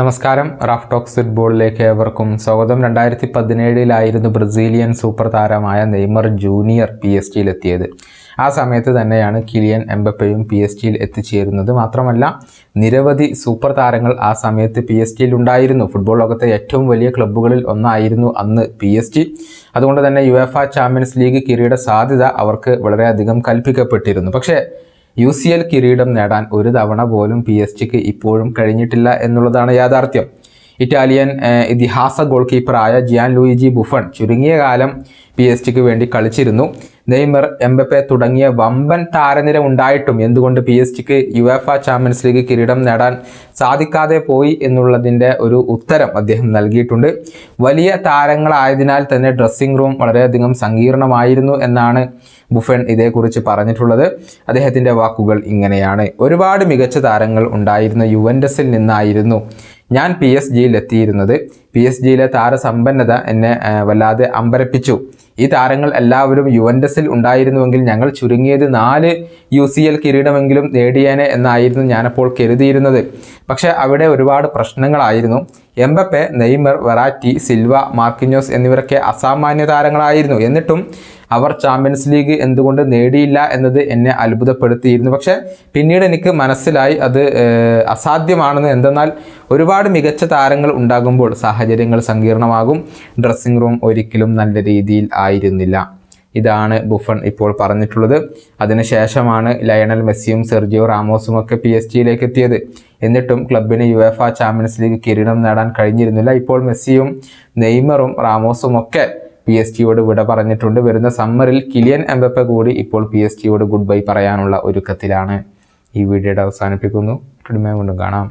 നമസ്കാരം. Raf talks ഫുട്ബോളിലേക്ക് ഏവർക്കും സ്വാഗതം. രണ്ടായിരത്തി പതിനേഴിലായിരുന്നു ബ്രസീലിയൻ സൂപ്പർ താരമായ നെയ്മർ ജൂനിയർ പി എസ് ടിയിലെത്തിയത് ആ സമയത്ത് തന്നെയാണ് കിലിയൻ എംബപ്പയും പി എസ് ടിയിൽ എത്തിച്ചേരുന്നത്. മാത്രമല്ല നിരവധി സൂപ്പർ താരങ്ങൾ ആ സമയത്ത് പി എസ് ടിയിൽ ഉണ്ടായിരുന്നു. ഫുട്ബോൾ ലോകത്തെ ഏറ്റവും വലിയ ക്ലബ്ബുകളിൽ ഒന്നായിരുന്നു അന്ന് പി എസ് ടി അതുകൊണ്ട് തന്നെ UEFA champions league കിരീട സാധ്യത അവർക്ക് വളരെയധികം കൽപ്പിക്കപ്പെട്ടിരുന്നു. പക്ഷേ യു സി എൽ കിരീടം നേടാൻ ഒരു തവണ പോലും പി എസ് ജിക്ക് ഇപ്പോഴും കഴിഞ്ഞിട്ടില്ല എന്നുള്ളതാണ് യാഥാർത്ഥ്യം. ഇറ്റാലിയൻ ഇതിഹാസ ഗോൾ കീപ്പറായ ജിയാൻ ലൂയിജി ബുഫൺ ചുരുങ്ങിയ കാലം പി എസ് ടിക്ക് വേണ്ടി കളിച്ചിരുന്നു. നെയ്മർ എംബപ്പെ തുടങ്ങിയ വമ്പൻ താരനിര ഉണ്ടായിട്ടും എന്തുകൊണ്ട് പി എസ് ജിക്ക് യുഎഫ ചാമ്പ്യൻസ് ലീഗ് കിരീടം നേടാൻ സാധിക്കാതെ പോയി എന്നുള്ളതിന്റെ ഒരു ഉത്തരം അദ്ദേഹം നൽകിയിട്ടുണ്ട്. വലിയ താരങ്ങളായതിനാൽ തന്നെ ഡ്രസ്സിംഗ് റൂം വളരെയധികം സങ്കീർണമായിരുന്നു എന്നാണ് ബുഫൻ ഇതേക്കുറിച്ച് പറഞ്ഞിട്ടുള്ളത്. അദ്ദേഹത്തിന്റെ വാക്കുകൾ ഇങ്ങനെയാണ്. ഒരുപാട് മികച്ച താരങ്ങൾ ഉണ്ടായിരുന്ന യുവൻഡസിൽ നിന്നായിരുന്നു ഞാൻ പി എസ് ജിയിൽ എത്തിയിരുന്നത് പി എസ് ജിയിലെ താരസമ്പന്നത എന്നെ വല്ലാതെ അമ്പരപ്പിച്ചു. ഈ താരങ്ങൾ എല്ലാവരും യുവൻഡസിൽ ഉണ്ടായിരുന്നുവെങ്കിൽ ഞങ്ങൾ ചുരുങ്ങിയത് നാല് യു സി എൽ കിരീടമെങ്കിലും നേടിയേനെ എന്നായിരുന്നു ഞാനപ്പോൾ കരുതിയിരുന്നത്. പക്ഷേ അവിടെ ഒരുപാട് പ്രശ്നങ്ങളായിരുന്നു. Mbappe Neymar Verratti Silva Marquinhos എന്നിവരൊക്കെ അസാമാന്യ താരങ്ങളായിരുന്നു. എന്നിട്ടും അവർ ചാമ്പ്യൻസ് ലീഗ് എന്തുകൊണ്ട് നേടിയില്ല എന്നത് എന്നെ അത്ഭുതപ്പെടുത്തിയിരുന്നു. പക്ഷെ പിന്നീട് എനിക്ക് മനസ്സിലായി അത് അസാധ്യമാണെന്ന്. എന്തെന്നാൽ ഒരുപാട് മികച്ച താരങ്ങൾ ഉണ്ടാകുമ്പോൾ സാഹചര്യങ്ങൾ സങ്കീർണമാകും. ഡ്രസ്സിംഗ് റൂം ഒരിക്കലും നല്ല രീതിയിൽ ആയിരുന്നില്ല. ഇതാണ് ബുഫൺ ഇപ്പോൾ പറഞ്ഞിട്ടുള്ളത്. അതിനുശേഷമാണ് ലയണൽ മെസ്സിയും സെർജിയോ റാമോസും ഒക്കെ പി എസ് ജിയിലേക്ക് എത്തിയത്. എന്നിട്ടും ക്ലബിന് UEFA champions league കിരീടം നേടാൻ കഴിഞ്ഞിരുന്നില്ല. ഇപ്പോൾ മെസ്സിയും നെയ്മറും റാമോസും ഒക്കെ പി എസ് ജിയോട് വിട പറഞ്ഞിട്ടുണ്ട്. വരുന്ന സമ്മറിൽ കിലിയൻ എംബപ്പ കൂടി ഇപ്പോൾ പി എസ് ജിയോട് ഗുഡ് ബൈ പറയാനുള്ള ഒരുക്കത്തിലാണ്. ഈ വീഡിയോയുടെ അവസാനിപ്പിക്കുന്നു. വീണ്ടും കാണാം.